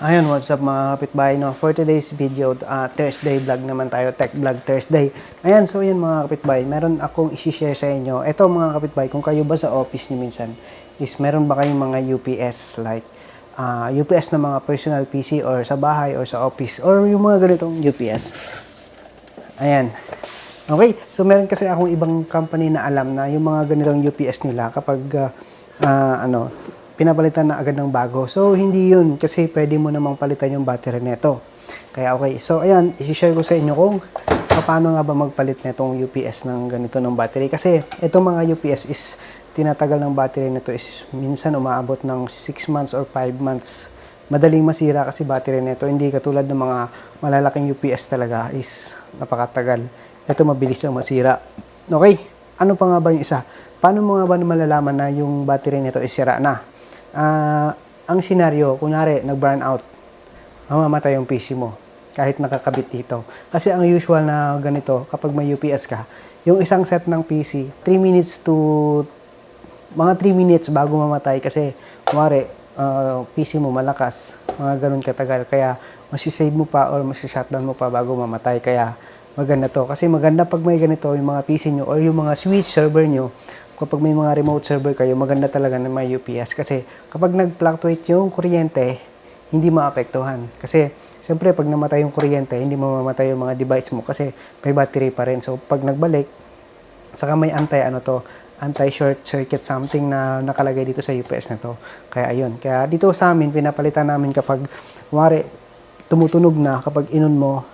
Ayun, what's up mga kapitbahay, no? For today's video, uh, Thursday vlog naman tayo, Tech Vlog Thursday. Ayan, so yun mga kapitbahay, meron akong isi-share sa inyo. Ito mga kapitbahay, kung kayo ba sa office nyo minsan, is meron ba kayong mga UPS, like uh, UPS na mga personal PC or sa bahay or sa office, or yung mga ganitong UPS. Ayan. Okay, so meron kasi akong ibang company na alam na yung mga ganitong UPS nila kapag uh, uh, ano, pinapalitan na agad ng bago. So, hindi yun kasi pwede mo namang palitan yung battery nito. Kaya okay. So, ayan, isi-share ko sa inyo kung paano nga ba magpalit nitong UPS ng ganito ng battery. Kasi itong mga UPS is tinatagal ng battery nito is minsan umaabot ng 6 months or 5 months. Madaling masira kasi battery nito. Hindi katulad ng mga malalaking UPS talaga is napakatagal. Ito mabilis lang masira. Okay, ano pa nga ba yung isa? Paano mo nga ba malalaman na yung battery nito is sira na? Ah, ang senaryo, kunyari, nag-burn out, mamamatay yung PC mo kahit nakakabit dito. Kasi ang usual na ganito, kapag may UPS ka, yung isang set ng PC, 3 minutes to mga 3 minutes bago mamatay kasi kumari, uh, PC mo malakas, mga ganun katagal. Kaya masisave mo pa or masishutdown mo pa bago mamatay. Kaya maganda to. Kasi maganda pag may ganito yung mga PC nyo or yung mga switch server nyo, kapag may mga remote server kayo, maganda talaga na may UPS. Kasi kapag nag-fluctuate yung kuryente, hindi maapektuhan. Kasi, siyempre, pag namatay yung kuryente, hindi mamamatay yung mga device mo kasi may battery pa rin. So, pag nagbalik, saka may anti, ano to, anti-short circuit something na nakalagay dito sa UPS na to. Kaya, ayun. Kaya, dito sa amin, pinapalitan namin kapag, wari, tumutunog na kapag inon mo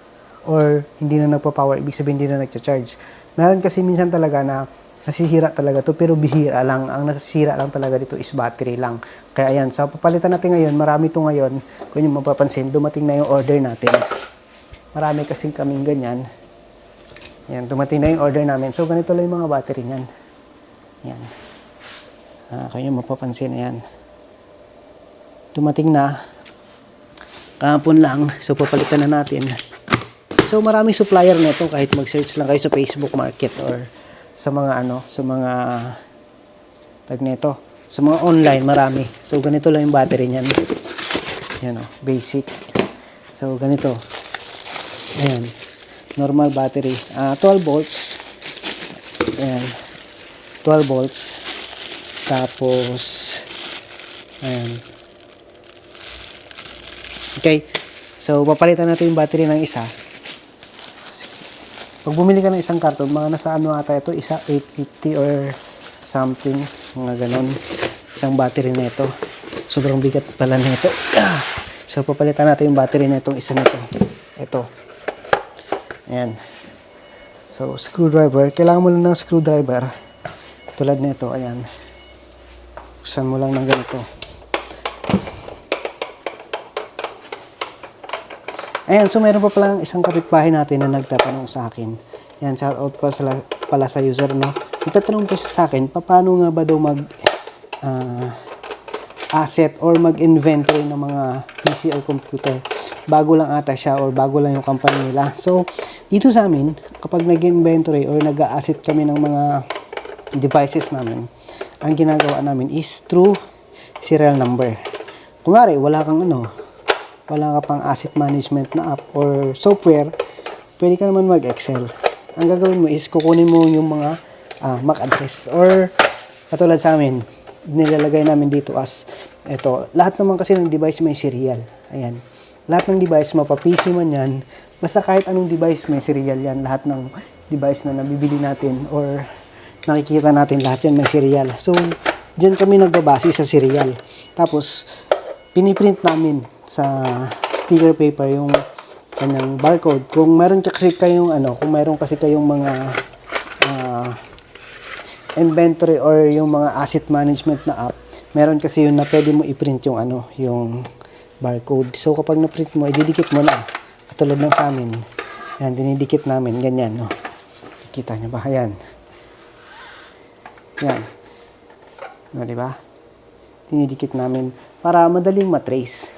or hindi na nagpa-power, ibig sabihin hindi na nagcha-charge. Meron kasi minsan talaga na nasisira talaga to pero bihira lang. Ang nasisira lang talaga dito is battery lang. Kaya ayan, so papalitan natin ngayon, marami to ngayon. Kung yung mapapansin, dumating na yung order natin. Marami kasing kaming ganyan. Yan, dumating na yung order namin. So ganito lang yung mga battery niyan. Yan. Ah, kung yung mapapansin, ayan. Dumating na. Kahapon lang. So papalitan na natin. So maraming supplier nito kahit mag-search lang kayo sa Facebook Market or sa mga ano, sa mga tag nito. Sa mga online, marami. So, ganito lang yung battery niyan. Yan o, basic. So, ganito. Ayan. Normal battery. Ah, 12 volts. Ayan. 12 volts. Tapos, ayan. Okay. So, papalitan natin yung battery ng isa. Pag bumili ka ng isang karton, mga nasa ano ata ito, isa 850 or something, mga ganon. Isang battery nito. Sobrang bigat pala nito. So, papalitan natin yung battery na itong isa nito. Ito. Ayan. So, screwdriver. Kailangan mo lang ng screwdriver. Tulad nito, ayan. Buksan mo lang ng ganito. Ayan, so meron pa pala isang kapitbahay natin na nagtatanong sa akin. Yan, shout out pa sa, pala sa user, no? Itatanong po siya sa akin, paano nga ba daw mag ah, asset or mag-inventory ng mga PC or computer bago lang ata siya or bago lang yung company nila. So, dito sa amin, kapag nag-inventory or nag-asset kami ng mga devices namin, ang ginagawa namin is through serial number. Kunwari, wala kang ano, wala ka pang asset management na app or software, pwede ka naman mag-Excel. Ang gagawin mo is kukunin mo yung mga ah, MAC address or katulad sa amin, nilalagay namin dito as ito. Lahat naman kasi ng device may serial. Ayan. Lahat ng device, mapa-PC man yan, basta kahit anong device may serial yan. Lahat ng device na nabibili natin or nakikita natin lahat yan may serial. So, dyan kami nagbabase sa serial. Tapos, piniprint namin sa sticker paper yung kanyang barcode. Kung meron kasi kayong ano, kung meron kasi kayong mga ah, inventory or yung mga asset management na app, meron kasi yun na pwede mo i-print yung ano, yung barcode. So kapag na-print mo, ididikit mo na. Katulad ng sa amin. Yan, dinidikit namin, ganyan, no. Kita niyo ba? Ayan. Yan. No, di ba? Dinidikit namin para madaling matrace.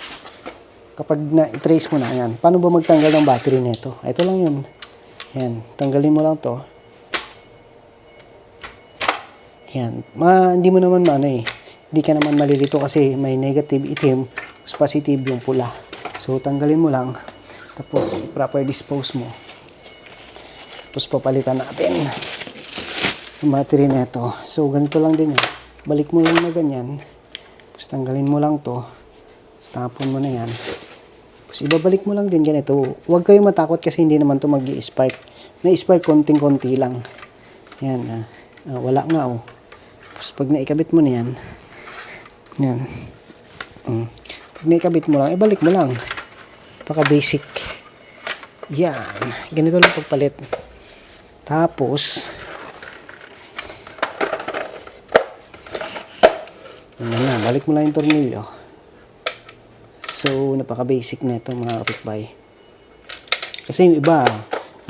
Kapag na-trace mo na, yan. Paano ba magtanggal ng battery nito? Ito lang yun. Yan. Tanggalin mo lang to. Yan. Ma, hindi mo naman maano eh. Hindi ka naman malilito kasi may negative itim, mas positive yung pula. So, tanggalin mo lang. Tapos, proper dispose mo. Tapos, papalitan natin yung battery na ito. So, ganito lang din yun. Balik mo lang na ganyan. Tapos, tanggalin mo lang to. Tapos, tapon mo na yan. Ibabalik mo lang din ganito. Huwag kayo matakot kasi hindi naman to mag spark May spark konting-konti lang. Yan. ah. Ah, wala nga oh. Tapos, pag naikabit mo na yan, yan. Mm. Pag naikabit mo lang, ibalik mo lang. Paka basic. Yan. Ganito lang pagpalit. Tapos, Yan na, balik mo lang yung tornilyo. So, napaka-basic na ito mga kapitbahay. Kasi yung iba,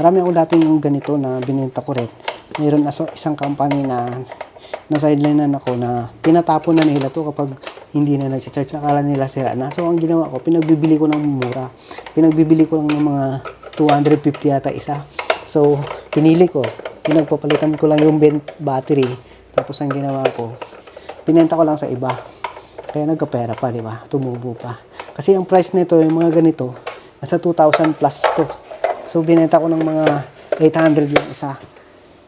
marami ako dating yung ganito na binenta ko rin. Mayroon na isang company na na sidelinean ako na tinatapon na nila to kapag hindi na nag-charge. Akala nila sira na. So, ang ginawa ko, pinagbibili ko ng mura. Pinagbibili ko lang ng mga 250 yata isa. So, pinili ko. Pinagpapalitan ko lang yung battery. Tapos, ang ginawa ko, pinenta ko lang sa iba. Kaya nagkapera pa, di ba? Tumubo pa. Kasi ang price nito, yung mga ganito, nasa 2,000 plus to. So, binenta ko ng mga 800 lang isa.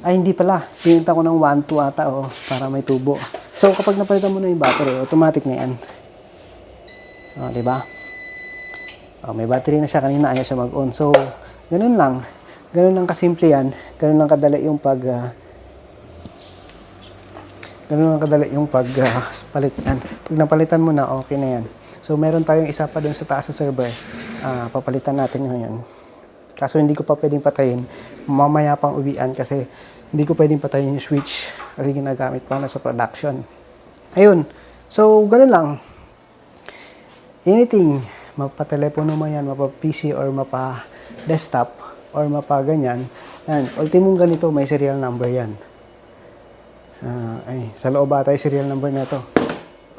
Ay, hindi pala. Binenta ko ng 1, 2 ata, oh, para may tubo. So, kapag napalitan mo na yung battery, automatic na yan. Oh, di ba? Oh, may battery na siya kanina, ayaw siya mag-on. So, ganun lang. Ganun lang kasimple yan. Ganun lang kadali yung pag... ah, Ganun lang kadali yung pag ah, palit. Pag napalitan mo na, okay na yan. So, meron tayong isa pa dun sa taas sa server. Ah, papalitan natin yun. Kaso hindi ko pa pwedeng patayin. Mamaya pang uwian kasi hindi ko pwedeng patayin yung switch kasi ginagamit pa na sa production. Ayun. So, ganun lang. Anything, mapa-telepono mo yan, mapa-PC or mapa-desktop or mapa-ganyan. Yan. Ultimong ganito, may serial number yan. Ah, ay, sa loob ata yung serial number na ito.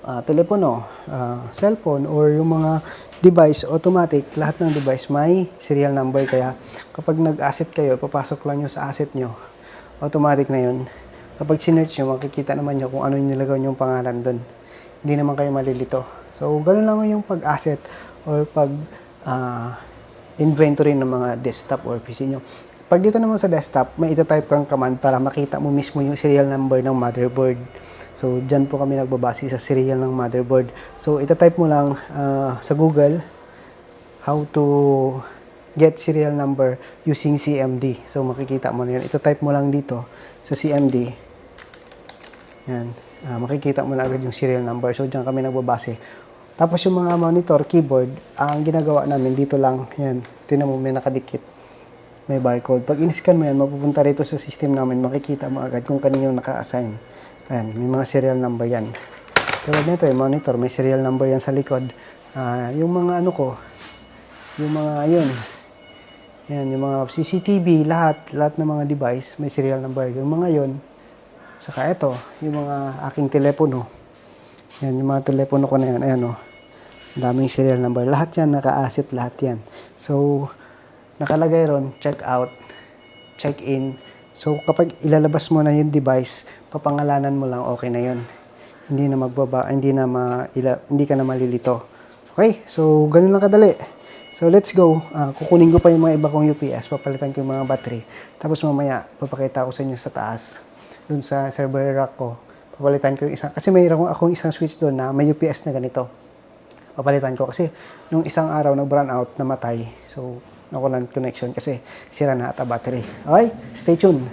Ah, telepono, ah, cellphone, or yung mga device, automatic, lahat ng device may serial number. Kaya kapag nag-asset kayo, papasok lang nyo sa asset nyo, automatic na yun. Kapag sinearch nyo, makikita naman nyo kung ano yung nilagaw yung pangalan doon. Hindi naman kayo malilito. So, ganun lang yung pag-asset or pag ah, inventory ng mga desktop or PC nyo. Pag dito naman sa desktop, may itatype kang command para makita mo mismo yung serial number ng motherboard. So, dyan po kami nagbabase sa serial ng motherboard. So, itatype mo lang ah, sa Google how to get serial number using CMD. So, makikita mo na yan. Ito-type mo lang dito sa CMD. Yan. Ah, makikita mo na agad yung serial number. So, dyan kami nagbabase. Tapos, yung mga monitor, keyboard, ang ginagawa namin dito lang. Yan. Tinan mo, may nakadikit. May barcode. Pag in-scan mo yan, mapupunta rito sa system namin. Makikita mo agad kung kanino naka-assign. Ayan, may mga serial number yan. Tulad nito, yung monitor, may serial number yan sa likod. Ah, yung mga ano ko, yung mga yun, yan, yung mga CCTV, lahat, lahat ng mga device, may serial number. Yung mga yun, saka ito, yung mga aking telepono. Yan, yung mga telepono ko na yan, ayan o. Ang daming serial number. Lahat yan, naka-asset lahat yan. So, nakalagay ron, check out, check in. So, kapag ilalabas mo na yung device, papangalanan mo lang, okay na yun. Hindi na magbaba, hindi na ma, ila, hindi ka na malilito. Okay, so ganun lang kadali. So let's go. Ah, kukunin ko pa yung mga iba kong UPS, papalitan ko yung mga battery. Tapos mamaya, papakita ko sa inyo sa taas, dun sa server rack ko. Papalitan ko yung isang, kasi mayroon akong isang switch doon na may UPS na ganito. Papalitan ko kasi nung isang araw nag-brown out, namatay. So, nakulan connection kasi sira na ata battery. Okay, stay tuned.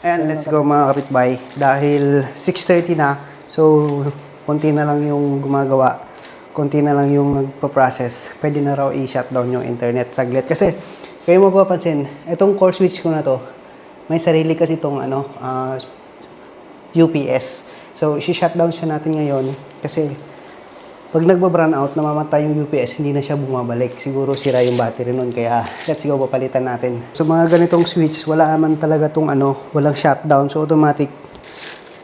Ayan, let's go mga kapitbahay. Dahil 6.30 na, so konti na lang yung gumagawa. Konti na lang yung nagpa-process. Pwede na raw i-shutdown yung internet saglit. Kasi, kayo mapapansin, itong core switch ko na to, may sarili kasi itong ano, ah, UPS. So, i-shutdown siya natin ngayon kasi pag nagba-brown out, namamatay yung UPS, hindi na siya bumabalik. Siguro sira yung battery nun, kaya let's go, papalitan natin. So mga ganitong switch, wala naman talaga tong ano, walang shutdown. So automatic,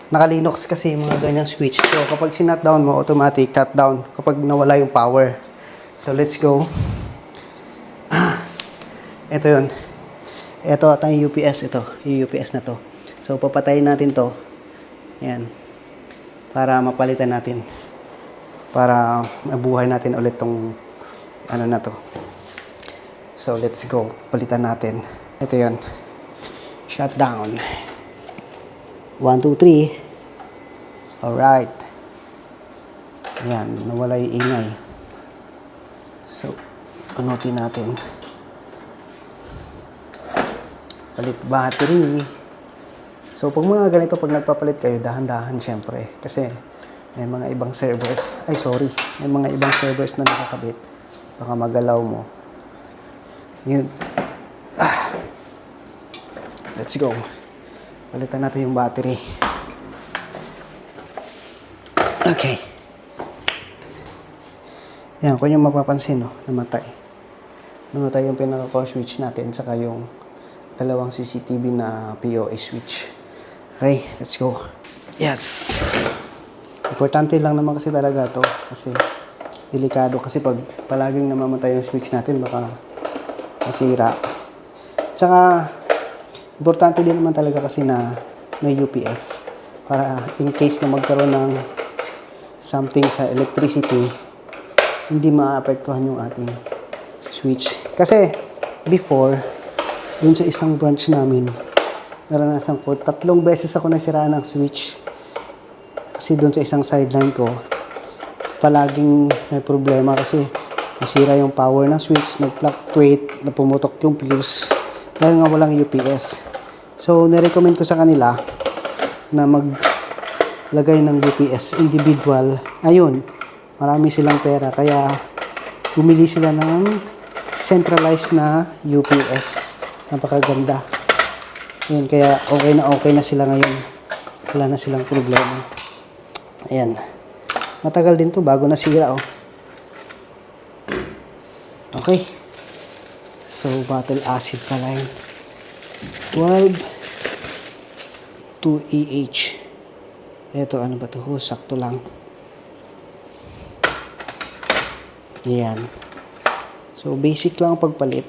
naka-Linux kasi mga ganyang switch. So kapag sinutdown mo, automatic cut down kapag nawala yung power. So let's go. Ito yun. Ito ata yung UPS, ito. Yung UPS na to. So papatayin natin to. Yan. Para mapalitan natin para mabuhay natin ulit tong ano na to. So, let's go. Palitan natin. Ito yon Shutdown. 1, 2, 3. Alright. Ayan, nawala yung ingay. So, panutin natin. Palit battery. So, pag mga ganito, pag nagpapalit kayo, dahan-dahan syempre. Kasi, may mga ibang servers. Ay, sorry. May mga ibang servers na nakakabit. Baka magalaw mo. Yun. Ah. Let's go. Palitan natin yung battery. Okay. Yan, kung yung mapapansin, no, namatay. Namatay yung pinaka-core switch natin, saka yung dalawang CCTV na POA switch. Okay, let's go. Yes! Importante lang naman kasi talaga to kasi delikado kasi pag palaging namamatay yung switch natin baka masira. Tsaka importante din naman talaga kasi na may UPS para in case na magkaroon ng something sa electricity hindi maapektuhan yung ating switch. Kasi before dun sa isang branch namin naranasan ko tatlong beses ako nasiraan ng switch kasi doon sa isang sideline ko, palaging may problema kasi nasira yung power ng switch, nag-fluctuate, na pumutok yung fuse dahil nga walang UPS. So, nirecommend ko sa kanila na maglagay ng UPS individual. Ayun, marami silang pera kaya bumili sila ng centralized na UPS. Napakaganda. Yun, kaya okay na okay na sila ngayon. Wala na silang problema. Ayan. Matagal din to bago nasira oh. Okay. So, battle acid pala yun. 12 2EH. Ito, ano ba to? Oh, sakto lang. Ayan. So, basic lang ang pagpalit.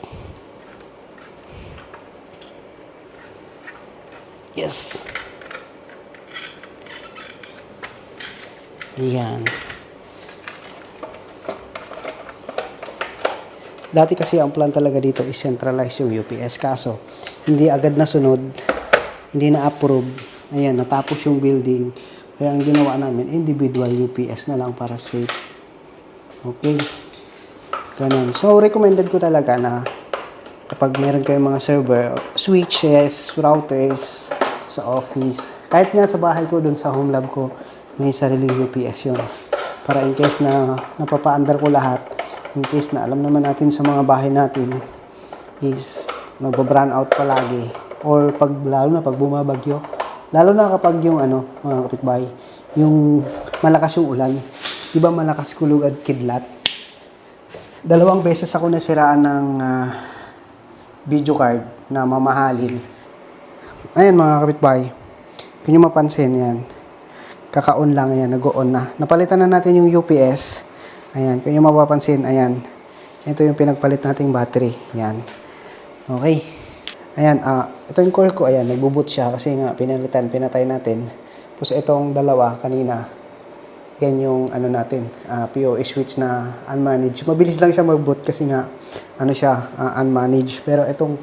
Yes. Ayan. Dati kasi ang plan talaga dito is centralize yung UPS. Kaso, hindi agad nasunod. Hindi na-approve. Ayan, natapos yung building. Kaya ang ginawa namin, individual UPS na lang para safe. Okay. Ganun. So, recommended ko talaga na kapag meron kayong mga server, switches, routers sa office, kahit nga sa bahay ko, dun sa home lab ko, may sariling UPS yun. Para in case na napapaandar ko lahat, in case na alam naman natin sa mga bahay natin is nagbo-brown out palagi. Or pag lalo na pag bumabagyo. Lalo na kapag yung ano mga kapitbahay yung malakas yung ulan. Di ba malakas kulog at kidlat? Dalawang beses ako nasiraan ng ah, video card na mamahalin. Ayan mga kapitbahay. Kung mapansin yan kaka-on lang yan, nag-on na. Napalitan na natin yung UPS. Ayan, kung yung mapapansin, ayan. Ito yung pinagpalit nating battery. Ayan. Okay. Ayan, ah, ito yung coil ko, ayan, nagbo-boot siya kasi nga pinalitan, pinatay natin. Tapos itong dalawa kanina, yan yung ano natin, ah, POA switch na unmanaged. Mabilis lang siya mag-boot kasi nga, ano siya, ah, unmanaged. Pero itong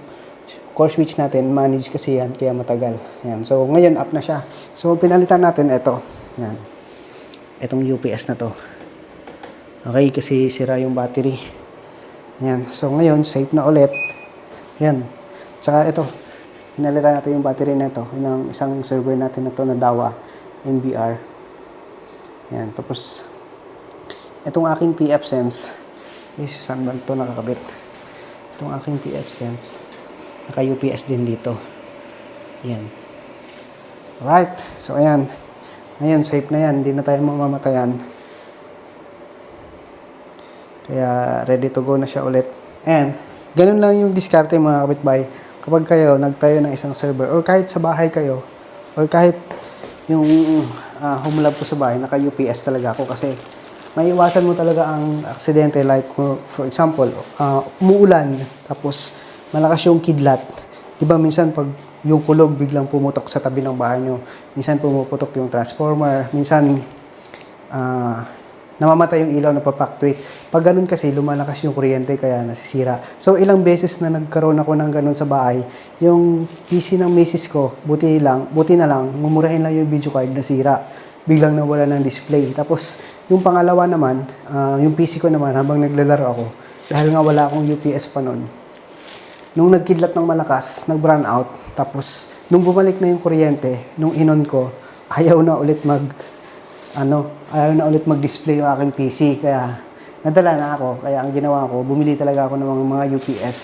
core switch natin, manage kasi yan, kaya matagal. Yan. So, ngayon, up na siya. So, pinalitan natin ito. Yan. Itong UPS na to. Okay, kasi sira yung battery. Yan. So, ngayon, safe na ulit. Yan. Tsaka ito, pinalitan natin yung battery na ito. Yung isang server natin na to na DAWA, NBR. Yan. Tapos, itong aking PF Sense is saan ba ito nakakabit? Itong aking PF Sense naka UPS din dito. Yan. Right. So, ayan. Ngayon, safe na yan. Hindi na tayo mamamatayan. Kaya, ready to go na siya ulit. And, ganun lang yung diskarte mga kapitbahay. Kapag kayo nagtayo ng isang server, or kahit sa bahay kayo, or kahit yung uh, home ko sa bahay, naka UPS talaga ako kasi maiiwasan mo talaga ang aksidente like for, for example, uh, umuulan tapos malakas yung kidlat. 'Di ba minsan pag yung kulog biglang pumutok sa tabi ng bahay nyo. Minsan pumuputok yung transformer. Minsan ah namamatay yung ilaw na papaktuit. Pag ganun kasi, lumalakas yung kuryente kaya nasisira. So, ilang beses na nagkaroon ako ng ganun sa bahay, yung PC ng misis ko, buti lang, buti na lang, mumurahin lang yung video card nasira. Biglang nawala ng display. Tapos, yung pangalawa naman, ah, yung PC ko naman, habang naglalaro ako, dahil nga wala akong UPS pa noon, nung nagkidlat ng malakas, nag-brown out, tapos nung bumalik na yung kuryente, nung inon ko, ayaw na ulit mag, ano, ayaw na ulit mag-display yung aking PC. Kaya, nadala na ako. Kaya ang ginawa ko, bumili talaga ako ng mga, mga UPS.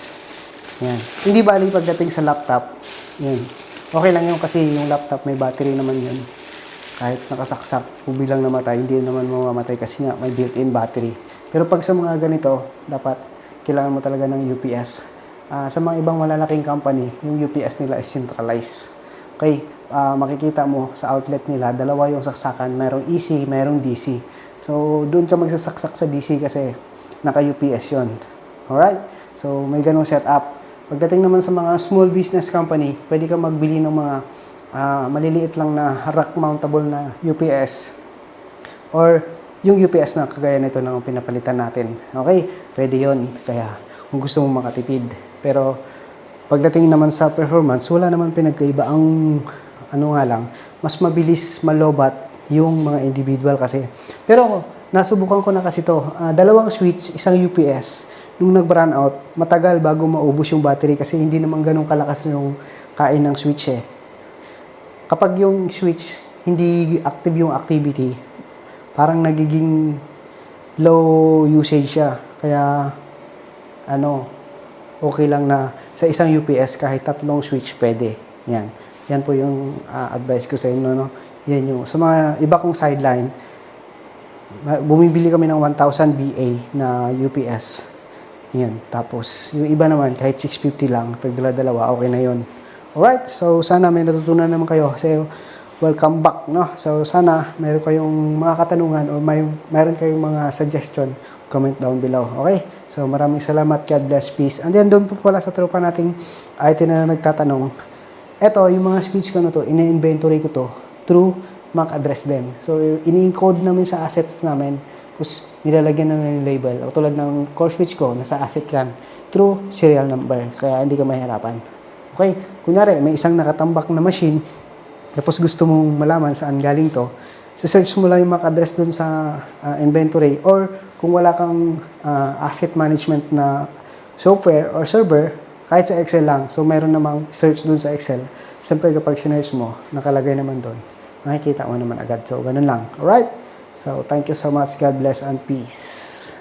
Yan. Hindi bali pagdating sa laptop. Yan. Okay lang yun kasi yung laptop may battery naman yun. Kahit nakasaksak, kung bilang namatay, hindi naman mamamatay kasi nga may built-in battery. Pero pag sa mga ganito, dapat kailangan mo talaga ng UPS. Ah, sa mga ibang malalaking company, yung UPS nila is centralized. Okay, ah, makikita mo sa outlet nila, dalawa yung saksakan, merong AC, merong DC. So, doon ka magsasaksak sa DC kasi naka-UPS yon. Alright? So, may ganong setup. Pagdating naman sa mga small business company, pwede ka magbili ng mga ah, maliliit lang na rack mountable na UPS or yung UPS na kagaya nito na pinapalitan natin. Okay? Pwede yon Kaya kung gusto mong makatipid. Pero pagdating naman sa performance, wala naman pinagkaiba. Ang ano nga lang, mas mabilis malobat yung mga individual kasi. Pero nasubukan ko na kasi to. Ah, dalawang switch, isang UPS. Nung nag-brown out, matagal bago maubos yung battery kasi hindi naman ganun kalakas yung kain ng switch eh kapag yung switch hindi active yung activity, parang nagiging low usage siya. Kaya, ano, okay lang na sa isang UPS kahit tatlong switch pwede. Yan. Yan po yung ah, advice ko sa inyo. No? Yan yung, sa mga iba kong sideline, bumibili kami ng 1,000 BA na UPS. Yan. Tapos, yung iba naman, kahit 650 lang, tagdala-dalawa, okay na yon Alright, so sana may natutunan naman kayo kasi welcome back, no? So sana meron kayong mga katanungan o may meron kayong mga suggestion, comment down below. Okay? So maraming salamat, God bless, peace. And then doon po pala sa tropa nating IT na nagtatanong, eto, yung mga speech ko na to, ina-inventory ko to through MAC address din. So ini-encode namin sa assets namin, tapos nilalagyan na ng label. O tulad ng core switch ko, nasa asset yan, through serial number. Kaya hindi ka mahirapan. Okay, kunyari may isang nakatambak na machine, tapos gusto mong malaman saan galing to, search mo lang yung MAC address dun sa ah, inventory or kung wala kang ah, asset management na software or server, kahit sa Excel lang, so meron namang search dun sa Excel. Siyempre kapag sinearch mo, nakalagay naman dun. Makikita mo naman agad. So, ganun lang. Alright? So, thank you so much. God bless and peace.